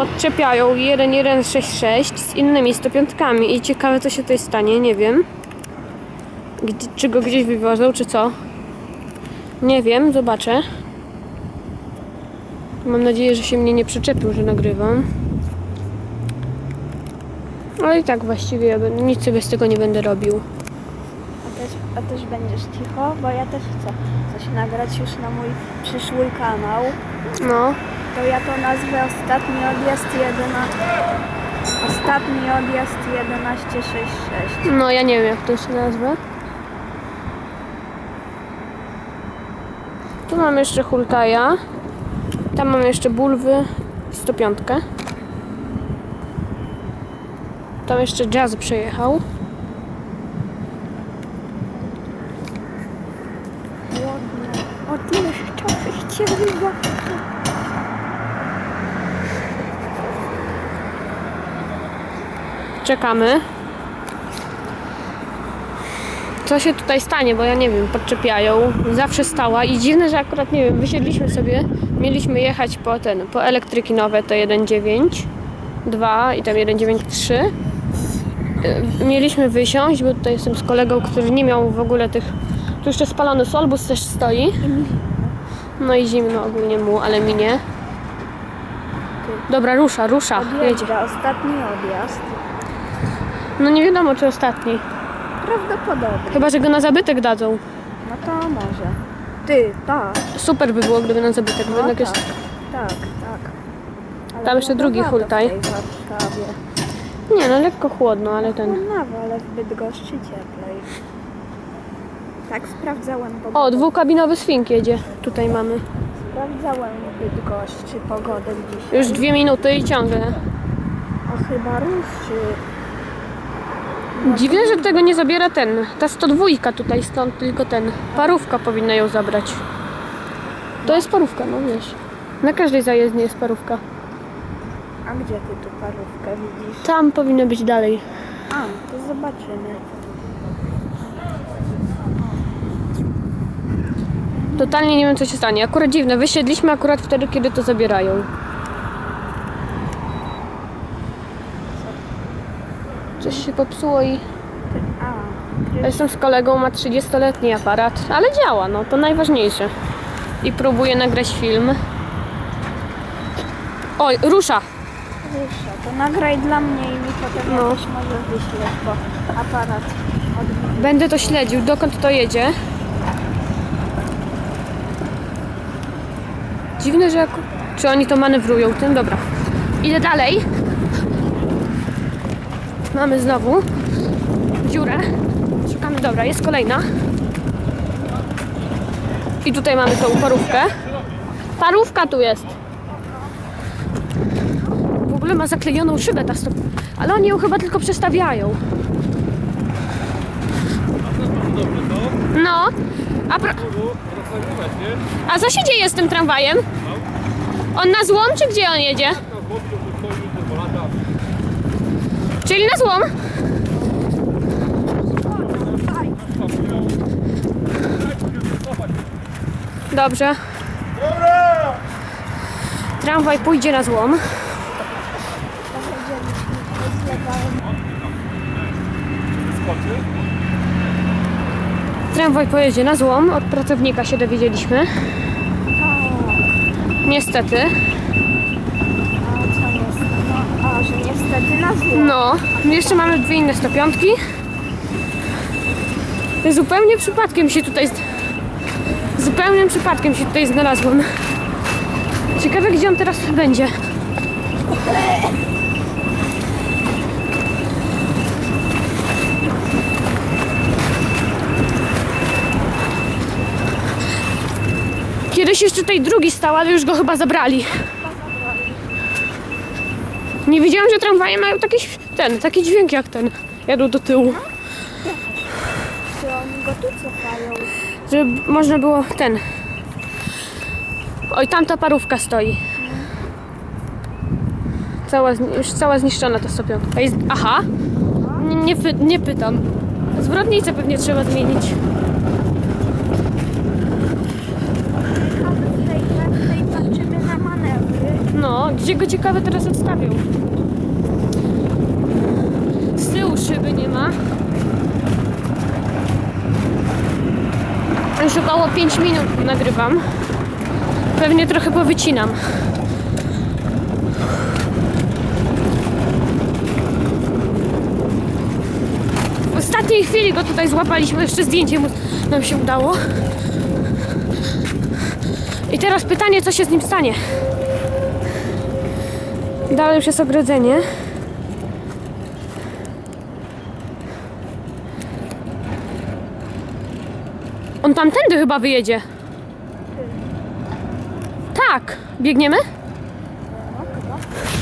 podczepiają 1166 z innymi 105 i ciekawe co się tutaj stanie, nie wiem. Gdzie, czy go gdzieś wywiozą, czy co? Nie wiem, zobaczę. Mam nadzieję, że się mnie nie przyczepił, że nagrywam. Ale i tak właściwie ja nic sobie z tego nie będę robił. A też, a też będziesz cicho, bo ja też chcę coś nagrać już na mój przyszły kanał. No, To ja to nazwę ostatni odjazd 11. Ostatni odjazd 1166. no ja nie wiem jak to się nazwa. Tu mam jeszcze Hultaja. Tam mam jeszcze Bulwy 105. Tam jeszcze Jazz przejechał. Ładnie. O tyle chciałbyś cię wybrać. Czekamy. Co się tutaj stanie, bo ja nie wiem, podczepiają. Zawsze stała i dziwne, że akurat nie wiem, wysiedliśmy sobie, mieliśmy jechać po ten, po elektryki nowe, to 1.9, 2 i tam 1.9.3. Y, Mieliśmy wysiąść, bo tutaj jestem z kolegą, który nie miał w ogóle tych. Tu jeszcze spalony solbus też stoi. No i zimno ogólnie mu, ale mi nie. Dobra, rusza, rusza, jedzie. Odjeżdża, ostatni odjazd. No nie wiadomo, czy ostatni. Prawdopodobnie. Chyba, że go na zabytek dadzą. No to może. Ty, tak. Super by było, gdyby na zabytek, bo No jednak tak, jest... tak, tak. Ale Tam jeszcze drugi hultaj. w tej Warszawie. Nie no, lekko chłodno, ale ten... Chłodnawo, ale w Bydgoszczy cieplej. Tak, sprawdzałem pogodę. O, dwukabinowy swing jedzie. Tutaj mamy. Sprawdzałem w Bydgoszczy pogodę dzisiaj. Już dwie minuty i ciągle. A chyba ruszy. Dziwne, że tego nie zabiera ten. Ta 102 tutaj, stąd tylko ten. Parówka powinna ją zabrać. To jest parówka, no wiesz. Na każdej zajezdni jest parówka. A gdzie ty tu parówkę widzisz? Tam powinno być dalej. A, to zobaczymy. Totalnie nie wiem, co się stanie. Akurat dziwne. Wysiedliśmy akurat wtedy, kiedy to zabierają. Coś się popsuło i... Ja Jestem z kolegą, ma 30-letni aparat, ale działa, no to najważniejsze. I próbuję nagrać film. Oj, rusza! Rusza, to nagraj dla mnie i mi potem No. jakoś może wyślesz, bo aparat. Będę to śledził, dokąd to jedzie. Dziwne, że jak... Czy oni to manewrują tym? Dobra. Idę dalej. Mamy znowu dziurę. Szukamy, dobra, jest kolejna. I tutaj mamy tą parówkę. Parówka tu jest. W ogóle ma zaklejoną szybę ta stop. Ale oni ją chyba tylko przestawiają. No. A, pro... A co się dzieje z tym tramwajem? On na złom, czy gdzie on jedzie? Czyli na złom? Dobrze. Tramwaj pójdzie na złom. Tramwaj pojedzie na złom. Od pracownika się dowiedzieliśmy. Niestety. A co jest? No, a, że niestety na zło. No, jeszcze mamy dwie inne stopiątki. Zupełnie przypadkiem się tutaj... Zupełnym przypadkiem się tutaj znalazłam. Ciekawe, gdzie on teraz będzie. Kiedyś jeszcze tutaj drugi stał, ale już go chyba zabrali. Nie wiedziałam, że tramwaje mają taki, ten, taki dźwięk jak ten. Jadą do tyłu. Czy oni go tu cofają? Żeby można było ten. Oj, tamta parówka stoi. Cała, zni- już cała zniszczona ta stopiątka. Jest, aha. Nie, nie, py, nie pytam. Zwrotnicę pewnie trzeba zmienić. A tutaj, tutaj patrzymy na manewry. No, gdzie go ciekawe teraz odstawią. Z tyłu szyby nie ma. Już około 5 minut nagrywam. Pewnie trochę powycinam. W ostatniej chwili go tutaj złapaliśmy, jeszcze zdjęcie mu nam się udało. I teraz pytanie, co się z nim stanie? Dalej już jest ogrodzenie. On tamtędy chyba wyjedzie. Tak. Biegniemy?